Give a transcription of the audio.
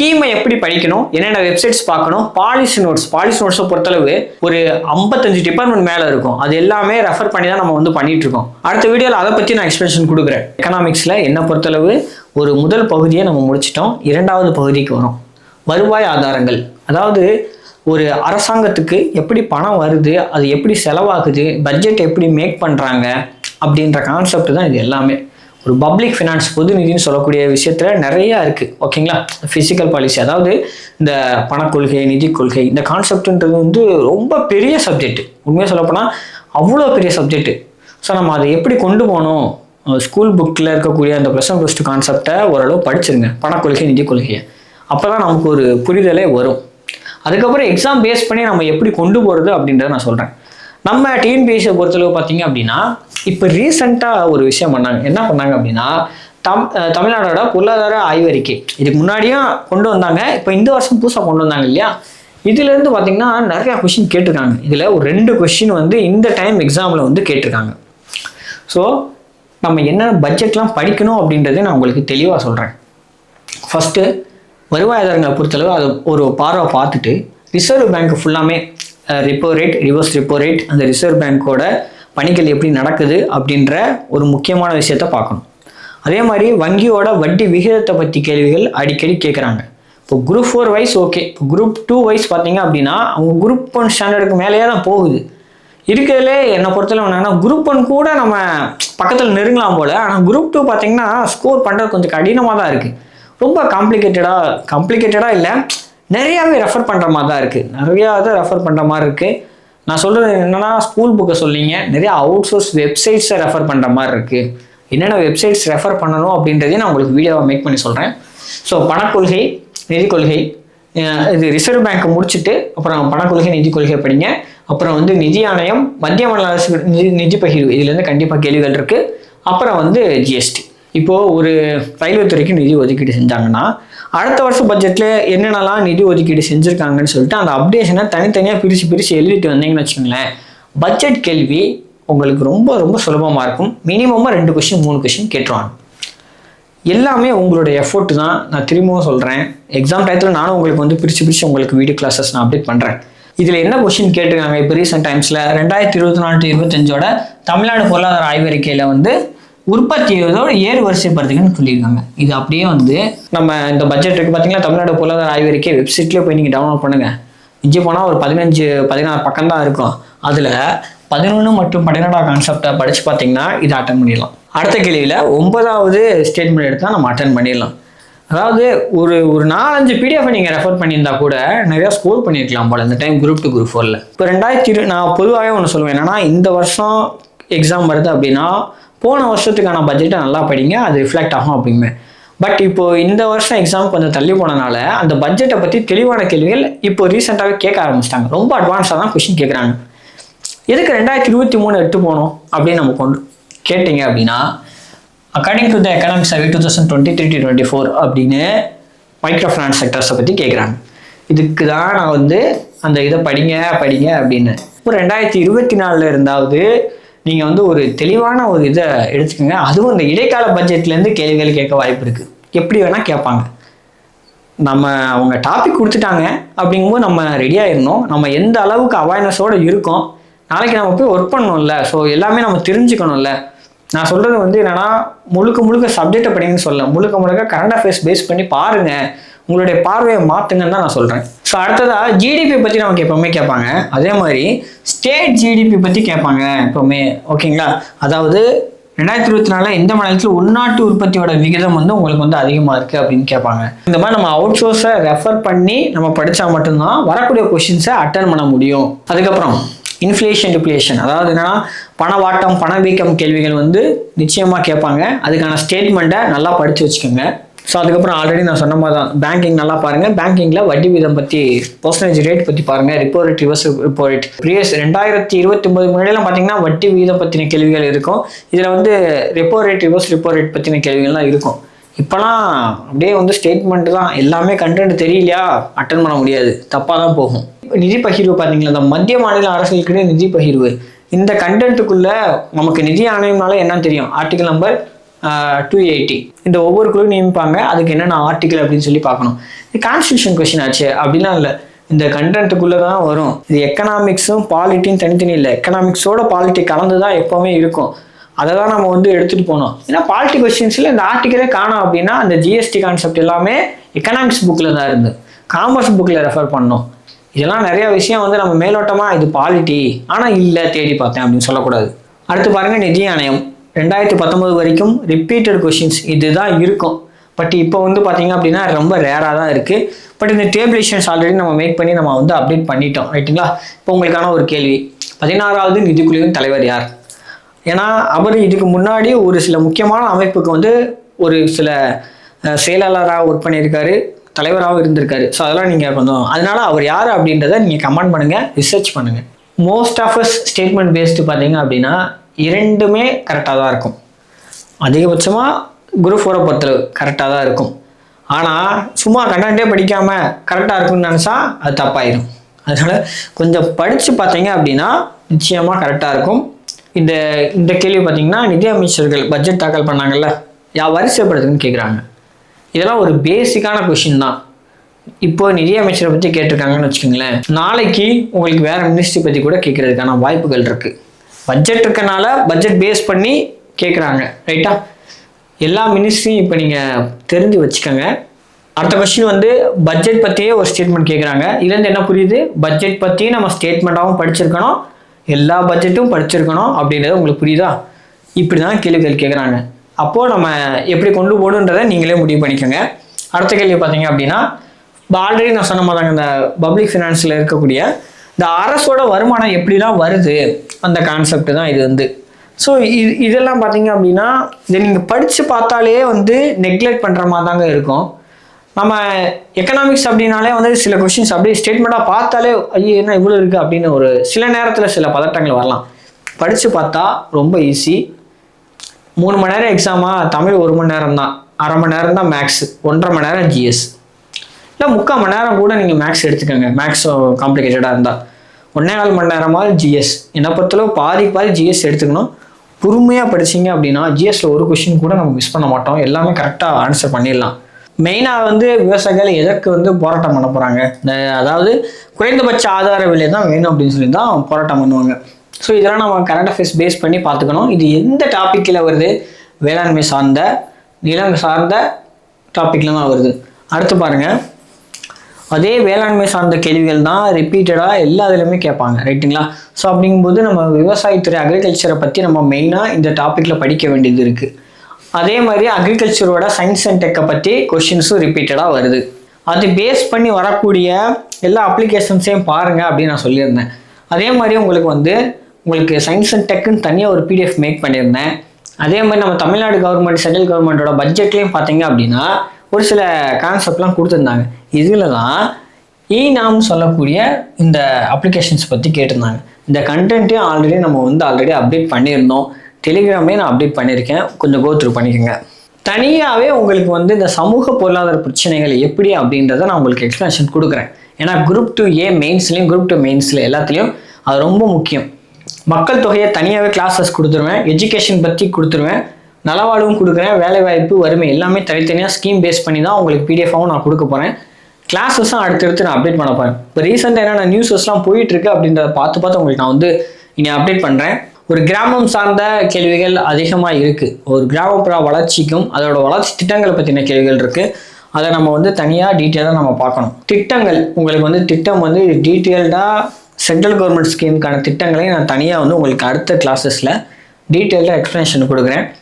ஸ்கீமை எப்படி படிக்கணும் என்னென்ன வெப்சைட்ஸ் பார்க்கணும் பாலிசி நோட்ஸ் பாலிசி நோட்ஸை பொறுத்தளவு ஒரு ஐம்பத்தஞ்சு டிபார்ட்மெண்ட் மேலே இருக்கும். அது எல்லாமே ரெஃபர் பண்ணி தான் நம்ம வந்து பண்ணிட்டு இருக்கோம் அடுத்த வீடியோவில் அதை பற்றி நான் எக்ஸ்பிளேஷன் கொடுக்குறேன். எக்கனாமிக்ஸில் என்ன பொறுத்தளவு ஒரு முதல் பகுதியை நம்ம முடிச்சிட்டோம். இரண்டாவது பகுதிக்கு வரும். வருவாய் ஆதாரங்கள். அதாவது ஒரு அரசாங்கத்துக்கு எப்படி பணம் வருது அது எப்படி செலவாகுது பட்ஜெட் எப்படி மேக் பண்ணுறாங்க அப்படின்ற கான்செப்ட் தான் இது எல்லாமே. ஒரு பப்ளிக் ஃபினான்ஸ் பொது நிதின்னு சொல்லக்கூடிய விஷயத்தில் நிறையா இருக்குது ஓகேங்களா ஃபிசிக்கல் பாலிசி அதாவது இந்த பணக்கொள்கை நிதி கொள்கை இந்த கான்செப்ட்ன்றது வந்து ரொம்ப பெரிய சப்ஜெக்ட் உண்மையாக சொல்லப்போனால் அவ்வளோ பெரிய சப்ஜெக்ட் ஸோ நம்ம அதை எப்படி கொண்டு போகணும்? ஸ்கூல் புக்கில் இருக்கக்கூடிய அந்த ப்ளஸ் ஒன் ப்ளஸ் டூ கான்செப்டை ஓரளவு படிச்சிருங்க. பணக்கொள்கை நிதி கொள்கையை. அப்போ தான் நமக்கு ஒரு புரிதலே வரும். அதுக்கப்புறம் எக்ஸாம் பேஸ் பண்ணி நம்ம எப்படி கொண்டு போகிறது அப்படின்றத நான் சொல்கிறேன் நம்ம டிஎன்பிஎஸ்சியை பொறுத்தளவு பார்த்தீங்க அப்படின்னா இப்போ ரீசெண்டாக ஒரு விஷயம் பண்ணாங்க. என்ன பண்ணாங்க அப்படின்னா தம் தமிழ்நாடோட பொருளாதார ஆய்வறிக்கை. இதுக்கு முன்னாடியும் கொண்டு வந்தாங்க. இப்போ இந்த வருஷம் புதுசாக கொண்டு வந்தாங்க இல்லையா? இதுலேருந்து பார்த்தீங்கன்னா நிறையா கொஷின் கேட்டிருக்காங்க. இதில் ஒரு ரெண்டு கொஷின் வந்து இந்த டைம் எக்ஸாமில் வந்து கேட்டிருக்காங்க. ஸோ நம்ம என்ன பட்ஜெட்லாம் படிக்கணும் அப்படின்றத நான் உங்களுக்கு தெளிவாக சொல்கிறேன் ஃபஸ்ட்டு வருவாய்தாரங்களை பொறுத்தளவு அது ஒரு பார்வை பார்த்துட்டு ரிசர்வ் பேங்க் ஃபுல்லாமே repo rate reverse repo rate அந்த ரிசர்வ் பேங்க்கோட பணிகள் எப்படி நடக்குது அப்படின்ற ஒரு முக்கியமான விஷயத்த பார்க்கணும். அதே மாதிரி வங்கியோட வட்டி விகிதத்தை பற்றி கேள்விகள் அடிக்கடி கேட்குறாங்க இப்போ குரூப் ஃபோர் வைஸ் ஓகே இப்போ குரூப் டூ வைஸ் பார்த்தீங்க அப்படின்னா அவங்க குரூப் ஒன் ஸ்டாண்டர்டுக்கு மேலேயே தான் போகுது. இருக்கிறதுலே என்னை பொறுத்தளவு என்னன்னா குரூப் ஒன் கூட நம்ம பக்கத்தில் நெருங்கலாம் போல். ஆனால் குரூப் டூ பார்த்தீங்கன்னா ஸ்கோர் பண்ணுறது கொஞ்சம் கடினமாக தான் இருக்குது ரொம்ப காம்ப்ளிகேட்டடாக காம்ப்ளிகேட்டடாக இல்லை நிறையாவே ரெஃபர் பண்ணுற மாதிரி தான் இருக்குது நிறையா இதை ரெஃபர் பண்ணுற மாதிரி இருக்குது நான் சொல்கிறது என்னென்னா ஸ்கூல் புக்கை சொல்லிங்க நிறைய அவுட் சோர்ஸ் வெப்சைட்ஸை ரெஃபர் பண்ணுற மாதிரி இருக்குது என்னென்ன வெப்சைட்ஸ் ரெஃபர் பண்ணணும் அப்படின்றதையும் நான் உங்களுக்கு வீடியோவை மேக் பண்ணி சொல்கிறேன் ஸோ பணக்கொள்கை நிதி கொள்கை இது ரிசர்வ் பேங்க் முடிச்சுட்டு அப்புறம் பணக்கொள்கை நிதி கொள்கை படிங்க. அப்புறம் வந்து நிதி ஆணையம் மத்திய மாநில அரசு நிதி நிதி பகிர்வு இதுலேருந்து கண்டிப்பாக கேள்விகள் இருக்குது அப்புறம் வந்து ஜிஎஸ்டி இப்போது ஒரு ரயில்வே துறைக்கு நிதி ஒதுக்கீடு செஞ்சாங்கன்னா அடுத்த வருஷம் பட்ஜெட்டில் என்னென்னலாம் நிதி ஒதுக்கீடு செஞ்சுருக்காங்கன்னு சொல்லிட்டு அந்த அப்டேஷனை தனித்தனியாக பிரித்து பிரித்து எழுதிட்டு வந்தீங்கன்னு வச்சுக்கோங்களேன். பட்ஜெட் கேள்வி உங்களுக்கு ரொம்ப ரொம்ப சுலபமாக இருக்கும். மினிமமாக ரெண்டு கொஷின் மூணு கொஷின் கேட்டுருவாங்க. எல்லாமே உங்களுடைய எஃபோர்ட் தான். நான் திரும்பவும் சொல்கிறேன் எக்ஸாம் டயத்தில் நானும் உங்களுக்கு வந்து பிரித்து பிரித்து உங்களுக்கு வீடியோ கிளாஸஸ் நான் அப்டேட் பண்ணுறேன் இதில் என்ன கொஷின் கேட்டிருக்காங்க? இப்போ ரீசெண்ட் டைம்ஸில் ரெண்டாயிரத்தி இருபத்தி நாலு to இருபத்தஞ்சோட தமிழ்நாடு பொருளாதார ஆய்வறிக்கையில் வந்து உற்பத்தியோட ஏறு வரிசைப்படுத்துங்கன்னு சொல்லியிருக்காங்க. இது அப்படியே வந்து நம்ம இந்த பட்ஜெட் இருக்குது பார்த்தீங்களா தமிழ்நாடு பொருளாதார ஆய்வறிக்கை வெப்சைட்லேயே போய் நீங்கள் டவுன்லோட் பண்ணுங்கள் மிஞ்சி போனால் ஒரு பதினஞ்சு பதினாறு பக்கம் தான் இருக்கும். அதில் பதினொன்று மற்றும் பன்னிரெண்டாம் கான்செப்டை படித்து பார்த்தீங்கன்னா இதை அட்டன் பண்ணிடலாம். அடுத்த கேள்வியில் ஒன்பதாவது ஸ்டேட்மெண்ட் எடுத்தால் நம்ம அட்டன் பண்ணிடலாம். அதாவது ஒரு ஒரு நாலஞ்சு பிடிஎஃப் நீங்கள் ரெஃபர் பண்ணியிருந்தா கூட நிறையா ஸ்கோர் பண்ணியிருக்கலாம் போல் இந்த டைம் குரூப் டூ குரூப் ஃபோரில் இப்போ ரெண்டாயிரத்தி இரு நான் பொதுவாகவே ஒன்று சொல்லுவேன். என்னன்னா இந்த வருஷம் எக்ஸாம் வருது அப்படின்னா போன வருஷத்துக்கான பட்ஜெட்டை நல்லா படிங்க அது ரிஃப்ளெக்ட் ஆகும் அப்படிங்குமே பட் இப்போ இந்த வருஷம் எக்ஸாம் கொஞ்சம் தள்ளி போனனால அந்த பட்ஜெட்டை பற்றி தெளிவான கேள்விகள் இப்போ ரீசெண்டாகவே கேட்க ஆரம்பிச்சிட்டாங்க. ரொம்ப அட்வான்ஸாக தான் கொஷின் கேட்குறாங்க எதுக்கு ரெண்டாயிரத்தி இருபத்தி மூணு எடுத்து போகணும் அப்படின்னு நம்ம கொண்டு கேட்டிங்க அப்படின்னா according to the economic survey two thousand twenty three twenty four அப்படின்னு மைக்ரோ ஃபினான்ஸ் செக்டர்ஸை பற்றி கேட்குறாங்க இதுக்கு தான் நான் வந்து அந்த இதை படிங்க படிங்க அப்படின்னு. இப்போ ரெண்டாயிரத்தி இருபத்தி நாலில் இருந்தாவது நீங்கள் வந்து ஒரு தெளிவான ஒரு இதை எடுத்துக்கோங்க. அதுவும் இந்த இடைக்கால பட்ஜெட்லேருந்து கேள்விகள் கேட்க வாய்ப்பு இருக்குது எப்படி வேணால் கேட்பாங்க. நம்ம அவங்க டாபிக் கொடுத்துட்டாங்க அப்படிங்கும்போது நம்ம ரெடியாக இருந்தோம் நம்ம எந்த அளவுக்கு அவேர்னஸோடு இருக்கோம். நாளைக்கு நம்ம போய் ஒர்க் பண்ணணும்ல. ஸோ எல்லாமே நம்ம தெரிஞ்சுக்கணும்ல. நான் சொல்கிறது வந்து என்னென்னா முழுக்க முழுக்க சப்ஜெக்டை படிங்கன்னு சொல்ல முழுக்க முழுக்க கரண்ட் அஃபேர்ஸ் பேஸ் பண்ணி பாருங்கள் உங்களுடைய பார்வையை மாற்றுங்கன்னு தான் நான் சொல்கிறேன் ஸோ அடுத்ததாக ஜிடிபி பற்றி நமக்கு எப்போவுமே கேட்பாங்க. அதே மாதிரி ஸ்டேட் ஜிடிபி பற்றி கேட்பாங்க எப்போவுமே. ஓகேங்களா? அதாவது ரெண்டாயிரத்தி இருபத்தி நாலில் எந்த மாநிலத்தில் உள்நாட்டு உற்பத்தியோட விகிதம் வந்து உங்களுக்கு வந்து அதிகமாக இருக்குது அப்படின்னு கேட்பாங்க. இந்த மாதிரி நம்ம அவுட் சோர்ஸை ரெஃபர் பண்ணி நம்ம படித்தா மட்டும்தான் வரக்கூடிய கொஷின்ஸை அட்டன் பண்ண முடியும். அதுக்கப்புறம் இன்ஃப்ளேஷன் டிப்ளேஷன் அதாவது என்னன்னா பணவாட்டம் பணவீக்கம் கேள்விகள் வந்து நிச்சயமாக கேட்பாங்க. அதுக்கான ஸ்டேட்மெண்ட்டை நல்லா படித்து வச்சுக்கோங்க. ஸோ அதுக்கப்புறம் ஆல்ரெடி நான் சொன்ன மாதிரி தான் பேங்கிங் நல்லா பாருங்கள் பேங்கிங்கில் வட்டி வீதம் பற்றி பர்சன்டேஜ் ரேட் பற்றி பாருங்கள் repo rate reverse repo rate previous ரெண்டாயிரத்தி இருபத்தி ஒன்பது முன்னாடியெல்லாம் பார்த்தீங்கன்னா வட்டி வீதம் பற்றின கேள்விகள் இருக்கும். இதில் வந்து repo rate reverse repo rate பற்றின கேள்விகள்லாம் இருக்கும். இப்போலாம் அப்படியே வந்து ஸ்டேட்மெண்ட் தான். எல்லாமே கண்டென்ட் தெரியலையா? அட்டன் பண்ண முடியாது. தப்பாக தான் போகும். நிதி பகிர்வு பார்த்தீங்களா இந்த மத்திய மாநில அரசுகளுக்கிடையே நிதி பகிர்வு. இந்த கண்டென்ட்டுக்குள்ளே நமக்கு நிதி ஆணையம்னால என்னன்னு தெரியும். ஆர்டிகல் நம்பர் டூ எயிட்டி இந்த ஒவ்வொரு குழுவும் நியமிப்பாங்க அதுக்கு என்னென்ன ஆர்டிகல் அப்படின்னு சொல்லி பார்க்கணும். இது கான்ஸ்டியூஷன் கொஸ்டின் ஆச்சு அப்படிலாம் இல்லை. இந்த கண்டென்ட்டுக்குள்ளே தான் வரும். இது எக்கனாமிக்ஸும் பாலிட்டியும் தனித்தனி இல்லை. எக்கனாமிக்ஸோட பாலிட்டி கலந்து தான் எப்போவுமே இருக்கும். அதை தான் நம்ம வந்து எடுத்துகிட்டு போனோம். ஏன்னா பாலிட்டி கொஸ்டின்ஸில் இந்த ஆர்டிக்கலே காணோம் அப்படின்னா அந்த ஜிஎஸ்டி கான்செப்ட் எல்லாமே எக்கனாமிக்ஸ் புக்கில் தான் இருந்து. காமர்ஸ் புக்கில் ரெஃபர் பண்ணோம். இதெல்லாம் நிறைய விஷயம் வந்து நம்ம மேலோட்டமாக இது பாலிட்டி ஆனால் இல்லை தேடி பார்த்தேன் அப்படின்னு சொல்லக்கூடாது. அடுத்து பாருங்கள் நிதி ஆணையம். ரெண்டாயிரத்தி பத்தொம்போது வரைக்கும் ரிப்பீட்டட் கொஷின்ஸ் இதுதான் இருக்கும். பட் இப்போ வந்து பார்த்தீங்க அப்படின்னா ரொம்ப ரேராக தான் இருக்குது பட் இந்த டேபிளேஷன்ஸ் ஆல்ரெடி நம்ம மேக் பண்ணி நம்ம வந்து அப்டேட் பண்ணிட்டோம். ரைட்டுங்களா இப்போ உங்களுக்கான ஒரு கேள்வி. பதினாறாவது நிதிக்குழுவின் தலைவர் யார்? ஏன்னா அவர் இதுக்கு முன்னாடி ஒரு சில முக்கியமான அமைப்புக்கு வந்து ஒரு சில செயலாளராக ஒர்க் பண்ணியிருக்காரு தலைவராகவும் இருந்திருக்காரு. ஸோ அதெல்லாம் நீங்கள் கொஞ்சம் அதனால அவர் யார் அப்படின்றத நீங்கள் கமெண்ட் பண்ணுங்கள் ரிசர்ச் பண்ணுங்கள் most of us statement based பார்த்தீங்க அப்படின்னா இரண்டுமே கரெக்டாக தான் இருக்கும். அதிகபட்சமாக குரு ஃபோரை பொறுத்தளவு கரெக்டாக தான் இருக்கும். ஆனால் சும்மா கண்டென்ட்டே படிக்காமல் கரெக்டாக இருக்கும்னு நினச்சா அது தப்பாயிடும் அதனால் கொஞ்சம் படித்து பார்த்தீங்க அப்படின்னா நிச்சயமாக கரெக்டாக இருக்கும். இந்த இந்த கேள்வி பார்த்தீங்கன்னா நிதி அமைச்சர்கள் பட்ஜெட் தாக்கல் பண்ணாங்கல்ல? யா வரிசைப்படுத்துன்னு கேட்குறாங்க இதெல்லாம் ஒரு பேசிக்கான கொஷின் தான். இப்போ நிதி அமைச்சரை பற்றி கேட்டிருக்காங்கன்னு வச்சுக்கோங்களேன். நாளைக்கு உங்களுக்கு வேறு மினிஸ்ட்ரி பற்றி கூட கேட்கறதுக்கான வாய்ப்புகள் இருக்குது பட்ஜெட் இருக்கனால பட்ஜெட் பேஸ் பண்ணி கேட்குறாங்க ரைட்டா எல்லா மினிஸ்ட்ரியும் இப்போ நீங்கள் தெரிஞ்சு வச்சுக்கோங்க. அடுத்த கொஸ்டின் வந்து பட்ஜெட் பற்றியே ஒரு ஸ்டேட்மெண்ட் கேட்குறாங்க இதுலேருந்து என்ன புரியுது? பட்ஜெட் பற்றியும் நம்ம ஸ்டேட்மெண்ட்டாகவும் படிச்சிருக்கணும். எல்லா பட்ஜெட்டும் படிச்சிருக்கணும் அப்படின்றது உங்களுக்கு புரியுதா? இப்படி தான் கேள்விகள் கேட்குறாங்க அப்போது நம்ம எப்படி கொண்டு போகணுன்றதை நீங்களே முடிவு பண்ணிக்கோங்க. அடுத்த கேள்வி பார்த்தீங்க அப்படின்னா இப்போ ஆல்ரெடி நான் சொன்ன மாதிரி இந்த பப்ளிக் ஃபினான்ஸில் இருக்கக்கூடிய இந்த அரசோட வருமானம் எப்படிலாம் வருது? அந்த கான்செப்ட் தான் இது வந்து. ஸோ இது இதெல்லாம் பார்த்தீங்க அப்படின்னா இதை நீங்கள் படித்து பார்த்தாலே வந்து நெக்லெக்ட் பண்ணுற மாதிரி தாங்க இருக்கும். நம்ம எக்கனாமிக்ஸ் அப்படின்னாலே வந்து சில கொஷின்ஸ் அப்படியே ஸ்டேட்மெண்ட்டாக பார்த்தாலே ஐயோ என்ன இவ்வளோ இருக்குது அப்படின்னு ஒரு சில நேரத்தில் சில பதட்டங்கள் வரலாம். படித்து பார்த்தா ரொம்ப ஈஸி மூணு மணி நேரம் எக்ஸாமா தமிழ் ஒரு மணி நேரம் தான். அரை மணி நேரம் தான் மேக்ஸ் ஒன்றரை மணி நேரம் ஜிஎஸ் இல்லை முக்கால் மணி நேரம் கூட நீங்கள் மேக்ஸ் எடுத்துக்கோங்க. மேக்ஸ் காம்ப்ளிகேட்டடாக இருந்தால் ஒன்றே கால் மணி நேரமாவது ஜிஎஸ் என்னை பொறுத்தளவு பாதி பாதி ஜிஎஸ் எடுத்துக்கணும். பொறுமையாக படிச்சீங்க அப்படின்னா ஜிஎஸ்ல ஒரு கொஷின் கூட நம்ம மிஸ் பண்ண மாட்டோம். எல்லாமே கரெக்டாக ஆன்சர் பண்ணிடலாம். மெயினாக வந்து விவசாயிகள் எதற்கு வந்து போராட்டம் பண்ண போகிறாங்க அதாவது குறைந்தபட்ச ஆதார விலை தான் வேணும் அப்படின்னு சொல்லி தான் போராட்டம் பண்ணுவாங்க. ஸோ இதெல்லாம் நம்ம கரண்ட் அஃபேர்ஸ் பேஸ் பண்ணி பார்த்துக்கணும். இது எந்த டாப்பிக்கில் வருது? வேளாண்மை சார்ந்த நிலம் சார்ந்த டாப்பிக்கில் தான் வருது. அடுத்து பாருங்கள் அதே வேளாண்மை சார்ந்த கேள்விகள் தான் ரிப்பீட்டடாக எல்லா இதுலையுமே கேட்பாங்க ரைட்டுங்களா ஸோ அப்படிங்கும்போது நம்ம விவசாயத்துறை அக்ரிகல்ச்சரை பற்றி நம்ம மெயினாக இந்த டாப்பிக்கில் படிக்க வேண்டியது இருக்குது அதே மாதிரி அக்ரிகல்ச்சரோட சயின்ஸ் அண்ட் டெக்கை பற்றி கொஷின்ஸும் ரிப்பீட்டடாக வருது. அது பேஸ் பண்ணி வரக்கூடிய எல்லா அப்ளிகேஷன்ஸையும் பாருங்கள் அப்படின்னு நான் சொல்லியிருந்தேன். அதே மாதிரி உங்களுக்கு வந்து உங்களுக்கு சயின்ஸ் அண்ட் டெக்குன்னு தனியாக ஒரு பிடிஎஃப் மேக் பண்ணியிருந்தேன். அதே மாதிரி நம்ம தமிழ்நாடு கவர்மெண்ட் சென்ட்ரல் கவர்மெண்ட்டோட பட்ஜெட்லேயும் பார்த்தீங்க அப்படின்னா ஒரு சில கான்செப்ட்லாம் கொடுத்துருந்தாங்க. இதுலலாம் தான் நாம் சொல்லக்கூடிய இந்த அப்ளிகேஷன்ஸ் பற்றி கேட்டிருந்தாங்க. இந்த கண்டென்ட்டையும் ஆல்ரெடி நம்ம வந்து ஆல்ரெடி அப்டேட் பண்ணியிருந்தோம். டெலிகிராமே நான் அப்டேட் பண்ணியிருக்கேன். கொஞ்சம் கோ த்ரூ பண்ணிக்கோங்க. தனியாகவே உங்களுக்கு வந்து இந்த சமூக பொருளாதார பிரச்சனைகள் எப்படி அப்படின்றத நான் உங்களுக்கு எக்ஸ்பிளேஷன் கொடுக்குறேன். ஏன்னா குரூப் டூ ஏ மெயின்ஸ்லேயும் குரூப் டூ மெயின்ஸில் எல்லாத்துலேயும் அது ரொம்ப முக்கியம். மக்கள் தொகையை தனியாகவே கிளாஸஸ் கொடுத்துருவேன். எஜுகேஷன் பற்றி கொடுத்துருவேன். நலவாழ்வும் கொடுக்குறேன் வேலைவாய்ப்பு வறுமை எல்லாமே தனித்தனியாக ஸ்கீம் பேஸ் பண்ணி தான் உங்களுக்கு பிடிஎஃபாகவும் நான் கொடுக்க போகிறேன் கிளாஸஸும் அடுத்தடுத்து நான் அப்டேட் பண்ண போகிறேன் இப்போ ரீசெண்டாக என்னென்ன நியூஸஸ்லாம் போயிட்டுருக்கு அப்படின்றத பார்த்து பார்த்து உங்களுக்கு நான் வந்து இனி அப்டேட் பண்ணுறேன் ஒரு கிராமம் சார்ந்த கேள்விகள் அதிகமாக இருக்குது ஒரு கிராமப்புற வளர்ச்சிக்கும் அதோட வளர்ச்சி திட்டங்களை பற்றின கேள்விகள் இருக்குது அதை நம்ம வந்து தனியாக டீட்டெயிலாக நம்ம பார்க்கணும். திட்டங்கள் உங்களுக்கு வந்து திட்டம் வந்து டீட்டெயில்டாக சென்ட்ரல் கவர்மெண்ட் ஸ்கீமுக்கான திட்டங்களை நான் தனியாக வந்து உங்களுக்கு அடுத்த கிளாஸஸில் டீட்டெயில்டாக எக்ஸ்ப்ளனேஷன் கொடுக்குறேன்.